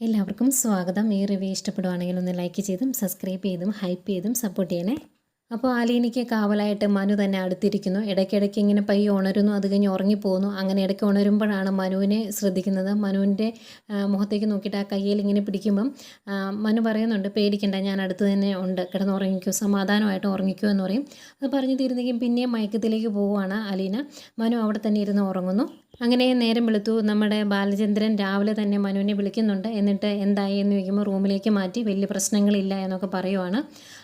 എല്ലാവർക്കും സ്വാഗതം. ഈ റിവ്യൂ ഇഷ്ടപ്പെടുവാണെങ്കിൽ ഒന്ന് ലൈക്ക് ചെയ്തും സബ്സ്ക്രൈബ് ചെയ്തും ഹൈപ്പ് ചെയ്തും സപ്പോർട്ട് ചെയ്യണേ. അപ്പോൾ ആലീനയ്ക്ക് കാവലായിട്ട് മനു തന്നെ അടുത്തിരിക്കുന്നു. ഇടയ്ക്കിടയ്ക്ക് ഇങ്ങനെ പയ്യെ ഉണരുന്നു അത് കഴിഞ്ഞ് ഉറങ്ങിപ്പോകുന്നു. അങ്ങനെ ഇടയ്ക്ക് ഉണരുമ്പോഴാണ് മനുവിനെ ശ്രദ്ധിക്കുന്നത്. മനുവിന്റെ മുഖത്തേക്ക് നോക്കിയിട്ട് ആ കയ്യിൽ ഇങ്ങനെ പിടിക്കുമ്പം മനു പറയുന്നുണ്ട് പേടിക്കണ്ട ഞാൻ അടുത്ത് തന്നെ ഉണ്ട്. കിടന്ന് ഉറങ്ങിക്കോ സമാധാനമായിട്ട് ഉറങ്ങിക്കോ എന്ന് പറയും. അത് പറഞ്ഞു തീരുന്നെങ്കിൽ പിന്നെയും മയക്കത്തിലേക്ക് പോവുകയാണ് അലീന മനു അവിടെ തന്നെ ഇരുന്ന് ഉറങ്ങുന്നു. അങ്ങനെ നേരം വെളുത്തു. നമ്മുടെ ബാലചന്ദ്രൻ രാവിലെ തന്നെ മനുവിനെ വിളിക്കുന്നുണ്ട്. എന്നിട്ട് എന്തായി എന്ന് ചോദിക്കുമ്പോൾ റൂമിലേക്ക് മാറ്റി വലിയ പ്രശ്നങ്ങളില്ല എന്നൊക്കെ പറയുവാണ്.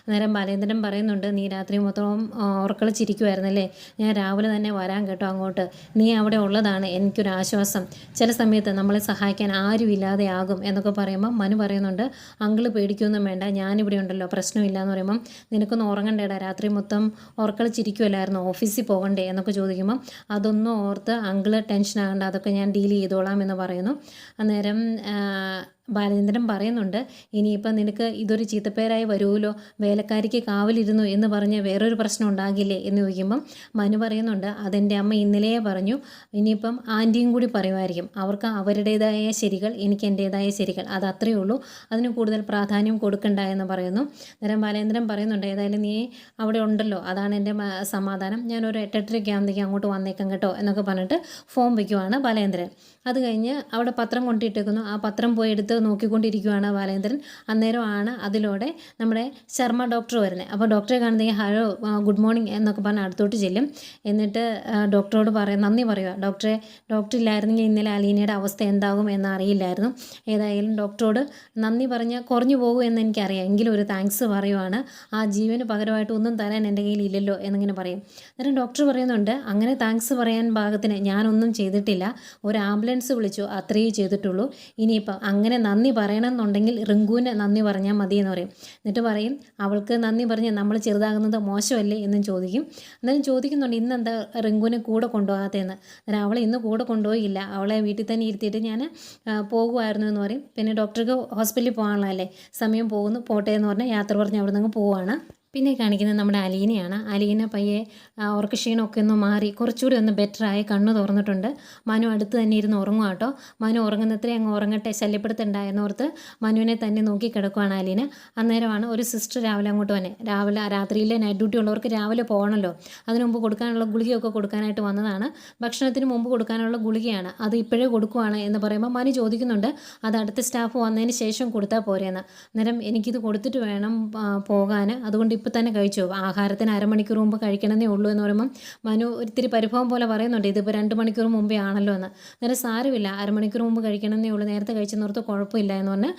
അന്നേരം ബാലചന്ദ്രൻ പറയുന്നുണ്ട് നീ രാത്രി മൊത്തം ഉറക്കളിച്ചിരിക്കുമായിരുന്നല്ലേ ഞാൻ രാവിലെ തന്നെ വരാൻ കേട്ടോ അങ്ങോട്ട്. നീ അവിടെ ഉള്ളതാണ് എനിക്കൊരാശ്വാസം ചില സമയത്ത് നമ്മളെ സഹായിക്കാൻ ആരും ഇല്ലാതെ ആകും എന്നൊക്കെ പറയുമ്പോൾ മനു പറയുന്നുണ്ട് അങ്കിൾ പേടിക്കൊന്നും വേണ്ട. ഞാനിവിടെ ഉണ്ടല്ലോ. പ്രശ്നമില്ല എന്ന് പറയുമ്പം നിനക്കൊന്ന് ഉറങ്ങണ്ടേടാ. രാത്രി മൊത്തം ഉറക്കളിച്ചിരിക്കുമല്ലായിരുന്നു ഓഫീസിൽ പോകണ്ടേ? എന്നൊക്കെ ചോദിക്കുമ്പോൾ അതൊന്നും ഓർത്ത് അങ്കിൾ ടെൻഷൻ ആകണ്ട അതൊക്കെ ഞാൻ ഡീൽ ചെയ്തോളാം എന്ന് പറയുന്നു. അന്നേരം ആ, ബാലേന്ദ്രൻ പറയുന്നുണ്ട് ഇനിയിപ്പം നിനക്ക് ഇതൊരു ചീത്തപ്പേരായി വരുമല്ലോ വേലക്കാരിക്ക് കാവലിരുന്നു എന്ന് പറഞ്ഞ് വേറൊരു പ്രശ്നം ഉണ്ടാകില്ലേ? എന്ന് ചോദിക്കുമ്പം മനു പറയുന്നുണ്ട് അതെന്റെ അമ്മ ഇന്നലെയേ പറഞ്ഞു ഇനിയിപ്പം ആന്റിയും കൂടി പറയുമായിരിക്കും. അവർക്ക് അവരുടേതായ ശരികൾ എനിക്ക് എന്റേതായ ശരികൾ. അത് അത്രയേ ഉള്ളൂ. അതിന് കൂടുതൽ പ്രാധാന്യം കൊടുക്കണ്ട എന്ന് പറയുന്നു. നേരം ബാലേന്ദ്രൻ പറയുന്നുണ്ട് ഏതായാലും നീ അവിടെ ഉണ്ടല്ലോ. അതാണ് എന്റെ സമാധാനം. ഞാനൊരു എട്ടെട്ടരയ്ക്ക് ആകുമ്പോഴത്തേക്ക് അങ്ങോട്ട് വന്നേക്കാം കേട്ടോ എന്നൊക്കെ പറഞ്ഞിട്ട് ഫോം വയ്ക്കുവാണ് ബാലേന്ദ്രൻ അത് കഴിഞ്ഞ് അവിടെ പത്രം കൊണ്ടിട്ടേക്കുന്നു ആ പത്രം പോയി എടുത്ത് നോക്കിക്കൊണ്ടിരിക്കുവാണ് ബാലേന്ദ്രൻ. അന്നേരമാണ് അതിലൂടെ നമ്മുടെ ശർമ്മ ഡോക്ടർ വരുന്നത്. അപ്പോൾ ഡോക്ടറെ കാണുന്നെങ്കിൽ ഹലോ ഗുഡ് മോർണിംഗ് എന്നൊക്കെ പറഞ്ഞ് അടുത്തോട്ട് ചെല്ലും. എന്നിട്ട് ഡോക്ടറോട് പറയാം നന്ദി പറയുക ഡോക്ടറെ ഡോക്ടർ ഇല്ലായിരുന്നെങ്കിൽ ഇന്നലെ അലീനയുടെ അവസ്ഥ എന്താകും എന്ന് അറിയില്ലായിരുന്നു. ഏതായാലും ഡോക്ടറോട് നന്ദി പറഞ്ഞാൽ കുറഞ്ഞു പോകും എന്ന് എനിക്കറിയാം. എങ്കിലും ഒരു താങ്ക്സ് പറയുവാണ്. ആ ജീവന് പകരമായിട്ട് ഒന്നും തരാൻ എന്റെ കയ്യിൽ ഇല്ലല്ലോ എന്നിങ്ങനെ പറയും. അന്നേരം ഡോക്ടർ പറയുന്നുണ്ട് അങ്ങനെ താങ്ക്സ് പറയാൻ ഭാഗത്തിന് ഞാനൊന്നും ചെയ്തിട്ടില്ല. ഒരു ആംബുലൻസ് വിളിച്ചു അത്രയേ ചെയ്തിട്ടുള്ളൂ. ഇനിയിപ്പം അങ്ങനെ നന്ദി പറയണം എന്നുണ്ടെങ്കിൽ റിങ്കുവിന് നന്ദി പറഞ്ഞാൽ മതി എന്ന് പറയും. എന്നിട്ട് പറയും അവൾക്ക് നന്ദി പറഞ്ഞ് നമ്മൾ ചെറുതാകുന്നത് മോശമല്ലേ? എന്നും ചോദിക്കും. എന്നാലും ചോദിക്കുന്നുണ്ട് ഇന്ന് എന്താ റിങ്കുവിനെ കൂടെ കൊണ്ടുപോകാത്തതെന്ന്? അന്നേരം അവളെ ഇന്ന് കൂടെ കൊണ്ടുപോയില്ല. അവളെ വീട്ടിൽ തന്നെ ഇരുത്തിയിട്ട് ഞാൻ പോകുമായിരുന്നു എന്ന് പറയും. പിന്നെ ഡോക്ടർക്ക് ഹോസ്പിറ്റലിൽ പോകാനുള്ളതല്ലേ? സമയം പോകുന്നു പോട്ടെ എന്ന് പറഞ്ഞാൽ യാത്ര പറഞ്ഞ് അവിടെ നിന്ന് പോവുകയാണ് പിന്നെ കാണിക്കുന്നത് നമ്മുടെ അലീനയാണ്. അലീന പയ്യെ ഉറക്ക ക്ഷീണമൊക്കെ ഒന്ന് മാറി കുറച്ചുകൂടി ഒന്ന് ബെറ്ററായി കണ്ണ് തുറന്നിട്ടുണ്ട്. മനു അടുത്ത് തന്നെ ഇരുന്ന് ഉറങ്ങുക കേട്ടോ മനു ഉറങ്ങുന്നത്രേ അങ്ങ് ഉറങ്ങട്ടെ ശല്യപ്പെടുത്തുണ്ടായെന്ന് ഓർത്ത് മനുവിനെ തന്നെ നോക്കി കിടക്കുവാണ് അലീന. അന്നേരമാണ് ഒരു സിസ്റ്റർ രാവിലെ അങ്ങോട്ട് വന്നെ. രാവിലെ രാത്രിയിലെ നൈറ്റ് ഡ്യൂട്ടി ഉള്ളവർക്ക് രാവിലെ പോകണമല്ലോ അതിനു മുമ്പ് കൊടുക്കാനുള്ള ഗുളികയൊക്കെ കൊടുക്കാനായിട്ട് വന്നതാണ്. ഭക്ഷണത്തിന് മുമ്പ് കൊടുക്കാനുള്ള ഗുളികയാണ്. അത് ഇപ്പോഴേ കൊടുക്കുവാണ് എന്ന് പറയുമ്പോൾ മനു ചോദിക്കുന്നുണ്ട് അത് അടുത്ത സ്റ്റാഫ് വന്നതിന് ശേഷം കൊടുത്താൽ പോരെയെന്ന് അന്നേരം എനിക്കിത് കൊടുത്തിട്ട് വേണം പോകാൻ അതുകൊണ്ട് ഇപ്പോൾ തന്നെ കഴിച്ചു. ആഹാരത്തിന് അരമണിക്കൂർ മുമ്പ് കഴിക്കണമെന്നേ ഉള്ളൂ എന്ന് പറയുമ്പം മനു ഒരിത്തിരി പരിഭവം പോലെ പറയുന്നുണ്ട് ഇതിപ്പോൾ രണ്ട് മണിക്കൂർ മുമ്പേ ആണല്ലോ എന്ന്. അന്നേരം സാരമില്ല അരമണിക്കൂർ മുമ്പ് കഴിക്കണമെന്നേ ഉള്ളൂ. നേരത്തെ കഴിച്ചെന്നോർത്ത് കുഴപ്പമില്ല എന്ന് പറഞ്ഞ്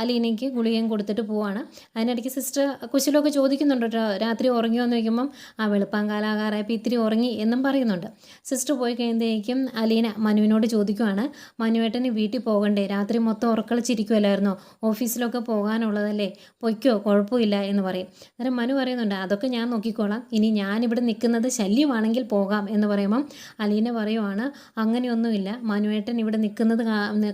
അലീനയ്ക്ക് ഗുളികയും കൊടുത്തിട്ട് പോവാണ്. അതിനിടയ്ക്ക് സിസ്റ്റർ കൊച്ചിലൊക്കെ ചോദിക്കുന്നുണ്ട് കേട്ടോ രാത്രി ഉറങ്ങിയോ? എന്ന് ചോദിക്കുമ്പം ആ വെളുപ്പം കാലാകാറായപ്പോൾ ഇത്തിരി ഉറങ്ങി എന്നും പറയുന്നുണ്ട്. സിസ്റ്റർ പോയി കഴിയുമ്പോഴേക്കും അലീന മനുവിനോട് ചോദിക്കുവാണ് മനുവേട്ടന് വീട്ടിൽ പോകണ്ടേ? രാത്രി മൊത്തം ഉറക്കളിച്ചിരിക്കുമല്ലായിരുന്നോ ഓഫീസിലൊക്കെ പോകാനുള്ളതല്ലേ? പൊയ്ക്കോ? കുഴപ്പമില്ല എന്ന് പറയും. അന്നേരം മനു പറയുന്നുണ്ട് അതൊക്കെ ഞാൻ നോക്കിക്കോളാം. ഇനി ഞാനിവിടെ നിൽക്കുന്നത് ശല്യമാണെങ്കിൽ പോകാം എന്ന് പറയുമ്പം അലീന പറയുവാണ് അങ്ങനെയൊന്നുമില്ല. മനുവേട്ടൻ ഇവിടെ നിൽക്കുന്നത്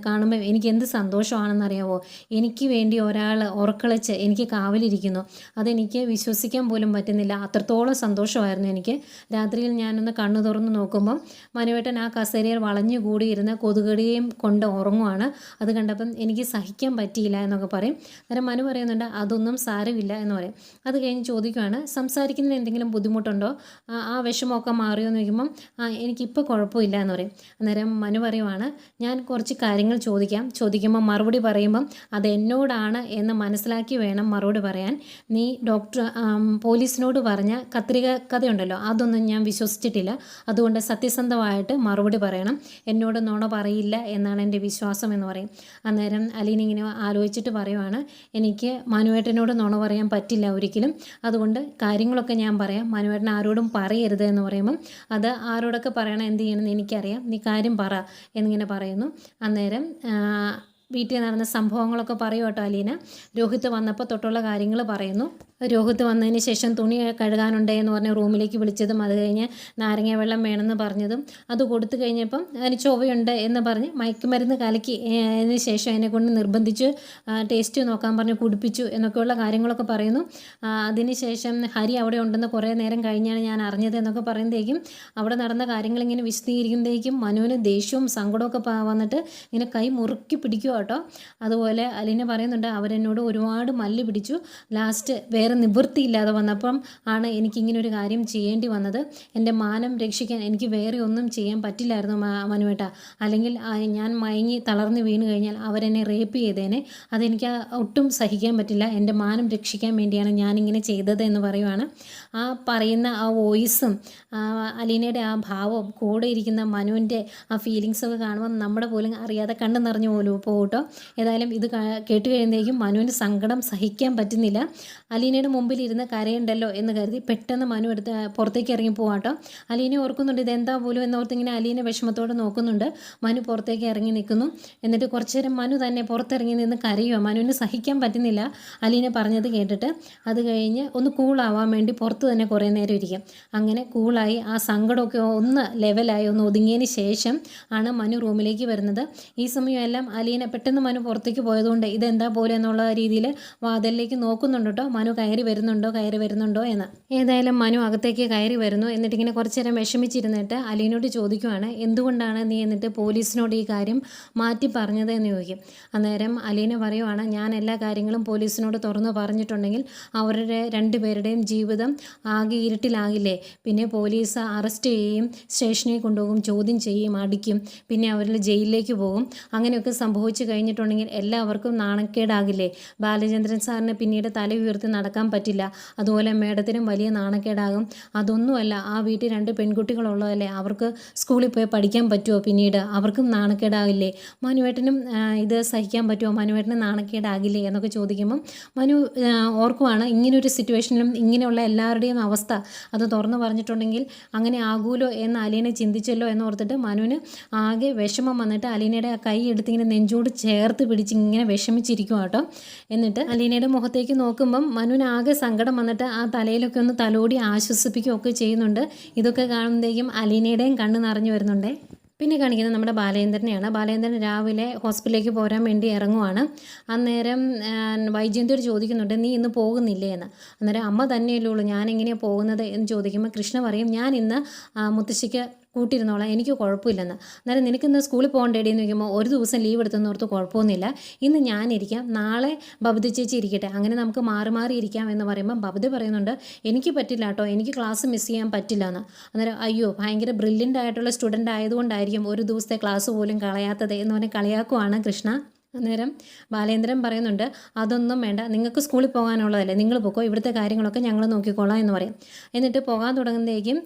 കാണുമ്പോൾ എനിക്ക് എന്ത് സന്തോഷമാണെന്നറിയാവോ? എനിക്ക് വേണ്ടി ഒരാൾ ഉറക്കളിച്ച് എനിക്ക് കാവലിരിക്കുന്നു. അതെനിക്ക് വിശ്വസിക്കാൻ പോലും പറ്റുന്നില്ല. അത്രത്തോളം സന്തോഷമായിരുന്നു എനിക്ക്. രാത്രിയിൽ ഞാനൊന്ന് കണ്ണു തുറന്ന് നോക്കുമ്പം മനുവേട്ടൻ ആ കസേരയിൽ വളഞ്ഞുകൂടിയിരുന്ന കൊതുകടിയും കൊണ്ട് ഉറങ്ങുവാണ്. അത് കണ്ടപ്പം എനിക്ക് സഹിക്കാൻ പറ്റിയില്ല എന്നൊക്കെ പറയും. അന്നേരം മനു പറയുന്നുണ്ട് അതൊന്നും സാരമില്ല എന്ന് പറയും. അത് കഴിഞ്ഞ് ചോദിക്കുകയാണ് സംസാരിക്കുന്നതിന് എന്തെങ്കിലും ബുദ്ധിമുട്ടുണ്ടോ? ആ, വിഷമമൊക്കെ മാറിയോ? എന്ന് ചോദിക്കുമ്പം എനിക്കിപ്പോൾ കുഴപ്പമില്ല എന്ന് പറയും. അന്നേരം മനു പറയുവാണ് ഞാൻ കുറച്ച് കാര്യങ്ങൾ ചോദിക്കാം. ചോദിക്കുമ്പോൾ മറുപടി പറയുമ്പം അത് എന്നോടാണ് എന്ന് മനസ്സിലാക്കി വേണം മറുപടി പറയാൻ. നീ ഡോക്ടർ പോലീസിനോട് പറഞ്ഞ കത്രിക കഥയുണ്ടല്ലോ അതൊന്നും ഞാൻ വിശ്വസിച്ചിട്ടില്ല. അതുകൊണ്ട് സത്യസന്ധമായിട്ട് മറുപടി പറയണം. എന്നോട് നുണ പറയില്ല എന്നാണ് എന്റെ വിശ്വാസം എന്ന് പറയും. അന്നേരം അലീനിങ്ങനെ ആലോചിച്ചിട്ട് പറയുവാണ് എനിക്ക് മനുവേട്ടനോട് നുണ പറയാൻ പറ്റില്ല ഒരിക്കലും. അതുകൊണ്ട് കാര്യങ്ങളൊക്കെ ഞാൻ പറയാം. മനുവേട്ടൻ ആരോടും പറയരുത് എന്ന് പറയുമ്പം അത് ആരോടൊക്കെ പറയണം എന്ത് ചെയ്യണമെന്ന് എനിക്കറിയാം. നീ കാര്യം പറ എന്നിങ്ങനെ പറയുന്നു. അന്നേരം വീട്ടിൽ നടന്ന സംഭവങ്ങളൊക്കെ പറയും കേട്ടോ അലീന. രോഹിത് വന്നപ്പോൾ തൊട്ടുള്ള കാര്യങ്ങൾ പറയുന്നു. രോഹിത് വന്നതിന് ശേഷം തുണി കഴുകാനുണ്ടേ എന്ന് പറഞ്ഞ് റൂമിലേക്ക് വിളിച്ചതും അത് കഴിഞ്ഞ് നാരങ്ങ വെള്ളം വേണമെന്ന് പറഞ്ഞതും അത് കൊടുത്തു കഴിഞ്ഞപ്പം അതിന് ചൊവ്വയുണ്ട് എന്ന് പറഞ്ഞ് മയക്കുമരുന്ന് കലക്കി അതിന് ശേഷം എന്നെ കൊണ്ട് നിർബന്ധിച്ച് ടേസ്റ്റ് നോക്കാൻ പറഞ്ഞ് കുടിപ്പിച്ചു എന്നൊക്കെയുള്ള കാര്യങ്ങളൊക്കെ പറയുന്നു. അതിന് ശേഷം ഹരി അവിടെ ഉണ്ടെന്ന് കുറേ നേരം കഴിഞ്ഞാണ് ഞാൻ അറിഞ്ഞത് എന്നൊക്കെ പറയുമ്പോഴേക്കും അവിടെ നടന്ന കാര്യങ്ങൾ ഇങ്ങനെ വിശദീകരിക്കുമ്പോഴേക്കും മനുവിന് ദേഷ്യവും സങ്കടമൊക്കെ വന്നിട്ട് ഇങ്ങനെ കൈ മുറുക്കി പിടിക്കുക കേട്ടോ. അതുപോലെ അലീന പറയുന്നുണ്ട് അവരെന്നോട് ഒരുപാട് മല്ലി പിടിച്ചു. ലാസ്റ്റ് വേറെ നിവൃത്തിയില്ലാതെ വന്നപ്പം ആണ് എനിക്കിങ്ങനെ ഒരു കാര്യം ചെയ്യേണ്ടി വന്നത്. എന്റെ മാനം രക്ഷിക്കാൻ എനിക്ക് വേറെ ഒന്നും ചെയ്യാൻ പറ്റില്ലായിരുന്നു മനുവേട്ട. അല്ലെങ്കിൽ ഞാൻ മയങ്ങി തളർന്ന് വീണ് കഴിഞ്ഞാൽ അവരെന്നെ റേപ്പ് ചെയ്തേനെ. അതെനിക്ക് ഒട്ടും സഹിക്കാൻ പറ്റില്ല. എന്റെ മാനം രക്ഷിക്കാൻ വേണ്ടിയാണ് ഞാനിങ്ങനെ ചെയ്തത് എന്ന് പറയുവാണ്. ആ പറയുന്ന ആ വോയിസും അലീനയുടെ ആ ഭാവവും കൂടെ ഇരിക്കുന്ന മനുവിന്റെ ആ ഫീലിങ്സൊക്കെ കാണുമ്പോൾ നമ്മുടെ പോലും അറിയാതെ കണ്ണു നിറഞ്ഞു പോലും പോകട്ടോ ഏതായാലും ഇത് കേട്ട് കഴിയുമ്പോഴേക്കും മനുവിന് സങ്കടം സഹിക്കാൻ പറ്റുന്നില്ല. അലീനയുടെ മുമ്പിൽ ഇരുന്ന് കരയുണ്ടല്ലോ എന്ന് കരുതി പെട്ടെന്ന് മനു എടുത്ത് പുറത്തേക്ക് ഇറങ്ങി പോവാട്ടോ അലീന ഓർക്കുന്നുണ്ട് ഇതെന്താ പോലും എന്നോർത്ത് ഇങ്ങനെ അലീന വിഷമത്തോടെ നോക്കുന്നുണ്ട്. മനു പുറത്തേക്ക് ഇറങ്ങി നിൽക്കുന്നു. എന്നിട്ട് കുറച്ചു നേരം മനു തന്നെ പുറത്തിറങ്ങി നിന്ന് കരയുക മനുവിന് സഹിക്കാൻ പറ്റുന്നില്ല. അലീന പറഞ്ഞത് കേട്ടിട്ട് അത് കഴിഞ്ഞ് ഒന്ന് കൂളാവാൻ വേണ്ടി പുറത്ത് തന്നെ കുറേ നേരം ഇരിക്കും. അങ്ങനെ കൂളായി ആ സങ്കടമൊക്കെ ഒന്ന് ലെവലായി ഒന്ന് ഒതുങ്ങിയതിന് ശേഷം ആണ് മനു റൂമിലേക്ക് വരുന്നത്. ഈ സമയമെല്ലാം അലീന പെട്ടെന്ന് മനു പുറത്തേക്ക് പോയതുകൊണ്ട് ഇതെന്താ പോലെ എന്നുള്ള രീതിയിൽ വാതിലിലേക്ക് നോക്കുന്നുണ്ട് കേട്ടോ മനു കയറി വരുന്നുണ്ടോ? കയറി വരുന്നുണ്ടോ എന്ന്. ഏതായാലും മനു അകത്തേക്ക് കയറി വരുന്നു. എന്നിട്ട് ഇങ്ങനെ കുറച്ച് നേരം വിഷമിച്ചിരുന്നിട്ട് അലീനോട് ചോദിക്കുവാണ് എന്തുകൊണ്ടാണ് നീ എന്നിട്ട് പോലീസിനോട് ഈ കാര്യം മാറ്റി പറഞ്ഞത്? എന്ന് ചോദിക്കും. അന്നേരം അലീന പറയുവാണ് ഞാൻ എല്ലാ കാര്യങ്ങളും പോലീസിനോട് തുറന്നു പറഞ്ഞിട്ടുണ്ടെങ്കിൽ അവരുടെ രണ്ടുപേരുടെയും ജീവിതം ആകെ ഇരുട്ടിലാകില്ലേ. പിന്നെ പോലീസ് അറസ്റ്റ് ചെയ്യുകയും സ്റ്റേഷനിൽ കൊണ്ടുപോകും ചോദ്യം ചെയ്യും അടിക്കും. പിന്നെ അവരിൽ ജയിലിലേക്ക് പോകും. അങ്ങനെയൊക്കെ സംഭവിച്ചു കഴിഞ്ഞിട്ടുണ്ടെങ്കിൽ എല്ലാവർക്കും നാണക്കേടാകില്ലേ? ബാലചന്ദ്രൻ സാറിന് പിന്നീട് തല ഉയർത്തി നടക്കാൻ പറ്റില്ല. അതുപോലെ മേഡത്തിനും വലിയ നാണക്കേടാകും. അതൊന്നുമല്ല ആ വീട്ടിൽ രണ്ട് പെൺകുട്ടികളുള്ളതല്ലേ? അവർക്ക് സ്കൂളിൽ പോയി പഠിക്കാൻ പറ്റുമോ പിന്നീട്? അവർക്കും നാണക്കേടാകില്ലേ? മനുവേട്ടനും ഇത് സഹിക്കാൻ പറ്റുമോ? മനുവേട്ടന് നാണക്കേടാകില്ലേ എന്നൊക്കെ ചോദിക്കുമ്പം മനു ഓർക്കുവാണ് ഇങ്ങനൊരു സിറ്റുവേഷനിലും ഇങ്ങനെയുള്ള എല്ലാവരുടെയും അവസ്ഥ. അത് തുറന്നു പറഞ്ഞിട്ടുണ്ടെങ്കിൽ അങ്ങനെ ആകൂലോ എന്ന് അലീനെ ചിന്തിച്ചല്ലോ എന്ന് ഓർത്തിട്ട് മനുവിന് ആകെ വിഷമം വന്നിട്ട് അലീനയുടെ കൈ എടുത്തിങ്ങനെ നെഞ്ചോട് ചേർത്ത് പിടിച്ച് ഇങ്ങനെ വിഷമിച്ചിരിക്കും കേട്ടോ. എന്നിട്ട് അലീനയുടെ മുഖത്തേക്ക് നോക്കുമ്പം മനുവിനാകെ സങ്കടം വന്നിട്ട് ആ തലയിലൊക്കെ ഒന്ന് തലോടി ആശ്വസിപ്പിക്കുകയൊക്കെ ചെയ്യുന്നുണ്ട്. ഇതൊക്കെ കാണുമ്പോഴേക്കും അലീനയുടെയും കണ്ണ് നിറഞ്ഞു വരുന്നുണ്ടേ. പിന്നെ കാണിക്കുന്നത് നമ്മുടെ ബാലേന്ദ്രനെയാണ്. ബാലേന്ദ്രൻ രാവിലെ ഹോസ്പിറ്റലിലേക്ക് പോരാൻ വേണ്ടി ഇറങ്ങുവാണ്. അന്നേരം വൈജയന്തിയോട് ചോദിക്കുന്നുണ്ട് നീ ഇന്ന് പോകുന്നില്ലേ? എന്ന്. അന്നേരം അമ്മ തന്നെയല്ലേ ഉള്ളൂ. ഞാൻ എങ്ങനെയാണ് പോകുന്നത്? എന്ന് ചോദിക്കുമ്പോൾ കൃഷ്ണ പറയും ഞാൻ ഇന്ന് മുത്തശ്ശിക്ക് കൂട്ടിരുന്നോളാം എനിക്ക് കുഴപ്പമില്ലെന്ന്. അന്നേരം നിനക്കിന്ന് സ്കൂളിൽ പോകണ്ടേടി എന്ന് ചോദിക്കുമ്പോൾ ഒരു ദിവസം ലീവ് എടുത്തെന്ന് ഓർത്ത് കുഴപ്പമൊന്നുമില്ല. ഇന്ന് ഞാനിരിക്കാം. നാളെ ബബുദി ചേച്ചി ഇരിക്കട്ടെ. അങ്ങനെ നമുക്ക് മാറി മാറി ഇരിക്കാം എന്ന് പറയുമ്പോൾ ബബുദി പറയുന്നുണ്ട് എനിക്ക് പറ്റില്ല കേട്ടോ എനിക്ക് ക്ലാസ് മിസ് ചെയ്യാൻ പറ്റില്ല എന്ന് അന്നേരം അയ്യോ ഭയങ്കര ബ്രില്യന്റ് ആയിട്ടുള്ള സ്റ്റുഡന്റ് ആയതുകൊണ്ടായിരിക്കും ഒരു ദിവസത്തെ ക്ലാസ് പോലും കളയാത്തത് എന്ന് പറഞ്ഞ് കളിയാക്കുവാണ് കൃഷ്ണ. അന്നേരം ബാലേന്ദ്രൻ പറയുന്നുണ്ട് അതൊന്നും വേണ്ട നിങ്ങൾക്ക് സ്കൂളിൽ പോകാനുള്ളതല്ലേ നിങ്ങൾ പോക്കോ ഇവിടുത്തെ കാര്യങ്ങളൊക്കെ ഞങ്ങൾ നോക്കിക്കോളാം എന്ന് പറയും. എന്നിട്ട് പോകാൻ തുടങ്ങുന്നതേക്കും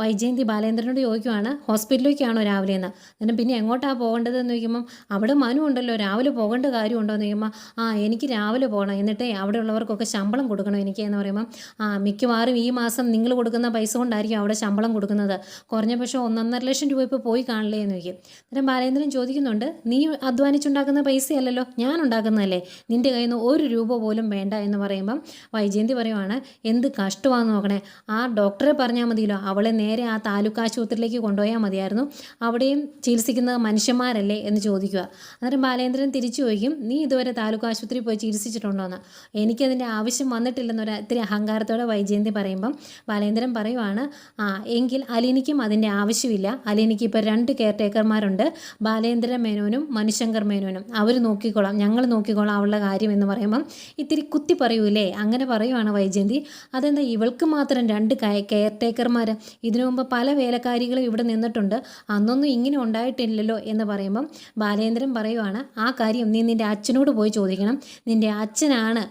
വൈജയന്തി ബാലേന്ദ്രനോട് ചോദിക്കുവാണ് ഹോസ്പിറ്റലിലേക്കാണോ രാവിലെ എന്ന്? എന്നിട്ട് പിന്നെ എങ്ങോട്ടാണ് പോകേണ്ടത് എന്ന് ചോദിക്കുമ്പം അവിടെ മനു ഉണ്ടല്ലോ രാവിലെ പോകേണ്ട കാര്യമുണ്ടോ? എന്ന് ചോദിക്കുമ്പോൾ ആ എനിക്ക് രാവിലെ പോകണം എന്നിട്ട് അവിടെ ഉള്ളവർക്കൊക്കെ ശമ്പളം കൊടുക്കണം എനിക്ക് എന്ന് പറയുമ്പം ആ മിക്കവാറും ഈ മാസം നിങ്ങൾ കൊടുക്കുന്ന പൈസ കൊണ്ടായിരിക്കും അവിടെ ശമ്പളം കൊടുക്കുന്നത് കുറഞ്ഞ പക്ഷേ ഒന്നൊന്നര ലക്ഷം രൂപ ഇപ്പോൾ പോയി കാണില്ലേ എന്ന് ചോദിക്കും. അന്നേരം ബാലേന്ദ്രൻ ചോദിക്കുന്നുണ്ട് നീ അധ്വാനിച്ചുണ്ടാക്കുന്ന പൈസയല്ലല്ലോ? ഞാൻ ഉണ്ടാക്കുന്നതല്ലേ നിന്റെ കയ്യിൽ നിന്ന് ഒരു രൂപ പോലും വേണ്ട എന്ന് പറയുമ്പം വൈജയന്തി പറയുവാണ് എന്ത് കഷ്ടമാണെന്ന് നോക്കണേ. ആ ഡോക്ടറെ പറഞ്ഞാൽ മതിയല്ലോ. അവളെ നേരെ ആ താലൂക്ക് ആശുപത്രിയിലേക്ക് കൊണ്ടുപോയാൽ മതിയായിരുന്നു. അവിടെയും ചികിത്സിക്കുന്നത് മനുഷ്യന്മാരല്ലേ? എന്ന് ചോദിക്കുക. അന്നേരം ബാലേന്ദ്രൻ തിരിച്ചു ചോദിക്കും നീ ഇതുവരെ താലൂക്ക് ആശുപത്രിയിൽ പോയി ചികിത്സിച്ചിട്ടുണ്ടോന്ന്? എനിക്കതിന്റെ ആവശ്യം വന്നിട്ടില്ലെന്നൊരു ഇത്തിരി അഹങ്കാരത്തോടെ വൈജയന്തി പറയുമ്പം ബാലേന്ദ്രൻ പറയുവാണ് ആ എങ്കിൽ അലീനിക്കും അതിന്റെ ആവശ്യമില്ല. അലീനിക്ക് ഇപ്പോൾ രണ്ട് കെയർ ടേക്കർമാരുണ്ട് ബാലേന്ദ്ര മേനോനും മനുശങ്കർ മേനോനും. അവർ നോക്കിക്കോളാം ഞങ്ങൾ നോക്കിക്കോളാം അവളുടെ കാര്യം എന്ന് പറയുമ്പം ഇത്തിരി കുത്തി പറയൂലേ? അങ്ങനെ പറയുവാണ് വൈജയന്തി. അതെന്താ ഇവൾക്ക് മാത്രം രണ്ട് കെയർ ടേക്കർമാർ ഇതിനു മുമ്പ് പല വേലക്കാരികളും ഇവിടെ നിന്നിട്ടുണ്ട്. അന്നൊന്നും ഇങ്ങനെ ഉണ്ടായിട്ടില്ലല്ലോ എന്ന് പറയുമ്പം ബാലേന്ദ്രൻ പറയുവാണ് ആ കാര്യം നീ നിന്റെ അച്ഛനോട് പോയി ചോദിക്കണം. നിന്റെ അച്ഛനാണ്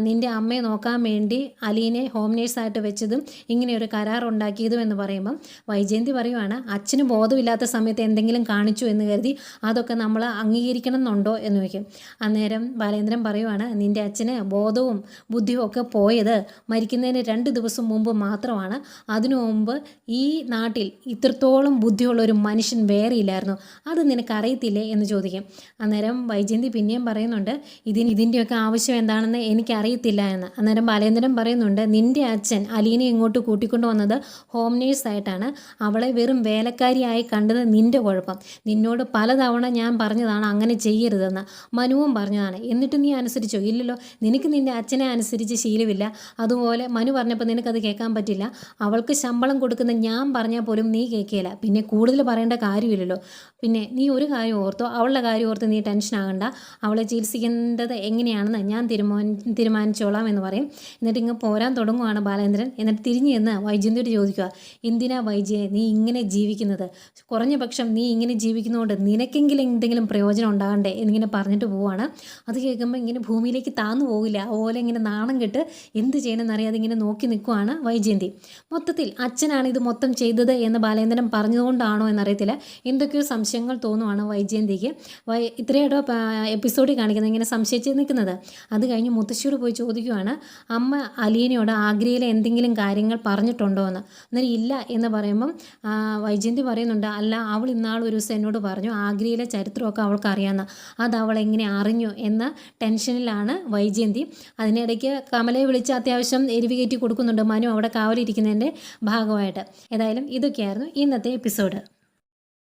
നിന്റെ അമ്മയെ നോക്കാൻ വേണ്ടി അലീനെ ഹോം നേഴ്സായിട്ട് വെച്ചതും ഇങ്ങനെ ഒരു കരാർ ഉണ്ടാക്കിയതും എന്ന് പറയുമ്പം വൈജയന്തി പറയുവാണ് അച്ഛന് ബോധമില്ലാത്ത സമയത്ത് എന്തെങ്കിലും കാണിച്ചു എന്ന് കരുതി അതൊക്കെ നമ്മൾ അംഗീകരിക്കണം എന്നുണ്ടോ? എന്ന് ചോദിക്കും. അന്നേരം ബാലേന്ദ്രൻ പറയുവാണ് നിന്റെ അച്ഛന് ബോധവും ബുദ്ധിയും ഒക്കെ പോയത് മരിക്കുന്നതിന് രണ്ട് ദിവസം മുമ്പ് മാത്രമാണ്. അതിനു മുമ്പ് ഈ നാട്ടിൽ ഇത്രത്തോളം ബുദ്ധിയുള്ള ഒരു മനുഷ്യൻ വേറെ ഇല്ലായിരുന്നു. അത് നിനക്കറിയത്തില്ലേ എന്ന് ചോദിക്കും. അന്നേരം വൈജയന്തി പിന്നെയും പറയുന്നുണ്ട് ഇതിന് ഇതിന്റെയൊക്കെ ആവശ്യം എന്താണെന്ന് എനിക്കറിയത്തില്ല എന്ന്. അന്നേരം ബാലേന്ദ്രൻ പറയുന്നുണ്ട് നിന്റെ അച്ഛൻ അലീനെ ഇങ്ങോട്ട് കൂട്ടിക്കൊണ്ടു വന്നത് ഹോം നേഴ്സായിട്ടാണ് അവളെ വെറും വേലക്കാരിയായി കണ്ടത് നിന്റെ കുഴപ്പം. നിന്നോട് പലതവണ ഞാൻ പറഞ്ഞതാണ് അങ്ങനെ ചെയ്യരുതെന്ന് മനുവും പറഞ്ഞതാണ്. എന്നിട്ട് നീ അനുസരിച്ചോ? ഇല്ലല്ലോ. നിനക്ക് നിന്റെ അച്ഛനെ അനുസരിച്ച് ശീലമില്ല. അതുപോലെ മനു പറഞ്ഞപ്പോൾ നിനക്കത് കേൾക്കാൻ പറ്റില്ല. അവൾക്ക് ശമ്പളം കൊടുക്കുന്ന ഞാൻ പറഞ്ഞാൽ പോലും നീ കേൾക്കില്ല പിന്നെ കൂടുതൽ പറയേണ്ട കാര്യമില്ലല്ലോ. പിന്നെ നീ ഒരു കാര്യം ഓർത്തോ? അവളുടെ കാര്യം ഓർത്ത് നീ ടെൻഷൻ ആകണ്ട. അവളെ ചികിത്സിക്കേണ്ടത് എങ്ങനെയാണെന്ന് ഞാൻ തീരുമാനി തീരുമാനിച്ചോളാം എന്ന് പറയും. എന്നിട്ട് ഇങ്ങ് പോരാൻ തുടങ്ങുവാണ് ബാലേന്ദ്രൻ. എന്നിട്ട് തിരിഞ്ഞു നിന്ന് വൈജയന്തിയോട് ചോദിക്കുക എന്തിനാ വൈജയെ നീ ഇങ്ങനെ ജീവിക്കുന്നത്? കുറഞ്ഞ പക്ഷം നീ ഇങ്ങനെ ജീവിക്കുന്നതുകൊണ്ട് നിനക്കെങ്കിലും എന്തെങ്കിലും പ്രയോജനം ഉണ്ടാകണ്ടേ? എന്നിങ്ങനെ പറഞ്ഞിട്ട് പോവാണ്. അത് കേൾക്കുമ്പോൾ ഇങ്ങനെ ഭൂമിയിലേക്ക് താന്നു പോകില്ല. അതുപോലെ ഇങ്ങനെ നാണം കെട്ട് എന്ത് ചെയ്യണമെന്ന് അറിയാതെ ഇങ്ങനെ നോക്കി നിൽക്കുവാണ് വൈജയന്തി. മൊത്തത്തിൽ അച്ഛനാണ് ഇത് മൊത്തം ചെയ്തത് എന്ന് ബാലേന്ദ്രൻ പറഞ്ഞതുകൊണ്ടാണോ എന്നറിയത്തില്ല. എന്തൊക്കെയോ സംശയങ്ങൾ തോന്നുവാണ് വൈജയന്തിക്ക്. വൈ ഇത്രയോടോ എപ്പിസോഡിൽ കാണിക്കുന്നത് ഇങ്ങനെ സംശയിച്ച് നിൽക്കുന്നത്. അത് കഴിഞ്ഞ് മുത്തശ്ശിയോട് പോയി ചോദിക്കുവാണ് അമ്മ അലീനയോട് ആഗ്രയിലെ എന്തെങ്കിലും കാര്യങ്ങൾ പറഞ്ഞിട്ടുണ്ടോ എന്ന്? അന്നേരം ഇല്ല എന്ന് പറയുമ്പം വൈജയന്തി പറയുന്നുണ്ട് അല്ല അവൾ ഇന്നാൾ ഒരു ദിവസം എന്നോട് പറഞ്ഞു ആഗ്രയിലെ ചരിത്രമൊക്കെ അവൾക്ക് അറിയാമെന്ന് അത് അവൾ എങ്ങനെ അറിഞ്ഞു എന്ന ടെൻഷനിലാണ് വൈജയന്തി. അതിനിടയ്ക്ക് കമലയെ വിളിച്ച് അത്യാവശ്യം എരിവ് കയറ്റി കൊടുക്കുന്നുണ്ട് മനു അവിടെ കാവലിരിക്കുന്നതിന്റെ ഭാഗമായിട്ട്. ഏതായാലും ഇതൊക്കെയായിരുന്നു ഇന്നത്തെ എപ്പിസോഡ്.